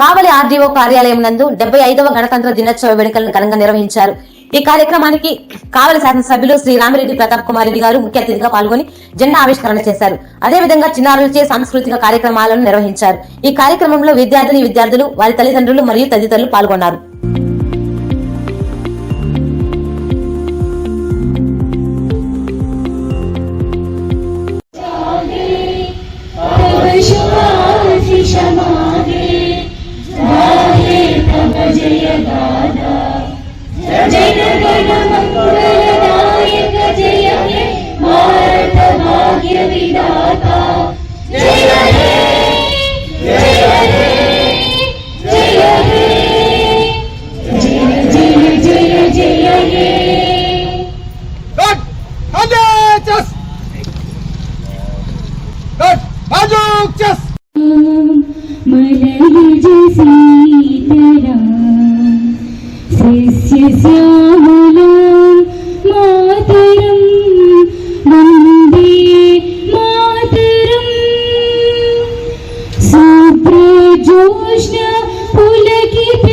కావలి RDO కార్యాలయం నందు డెబ్బై ఐదవ గణతంత్ర దినోత్సవ వేడుకలను ఘనంగా నిర్వహించారు. ఈ కార్యక్రమానికి కావలి శాసనసభ్యులు శ్రీ రామిరెడ్డి ప్రతాప్ కుమార్ రెడ్డి గారు ముఖ్య అతిథిగా పాల్గొని జెండా ఆవిష్కరణ చేశారు. అదేవిధంగా చిన్నారులచే సాంస్కృతిక కార్యక్రమాలను నిర్వహించారు. ఈ కార్యక్రమంలో విద్యార్థిని విద్యార్థులు వారి తల్లిదండ్రులు మరియు తదితరులు పాల్గొన్నారు. రాక్షస్ మలయజ సీతరా శిష్య శ్యాముల మాతరం వందే మాతరం శుభ్ర జోష్ణ పులకిత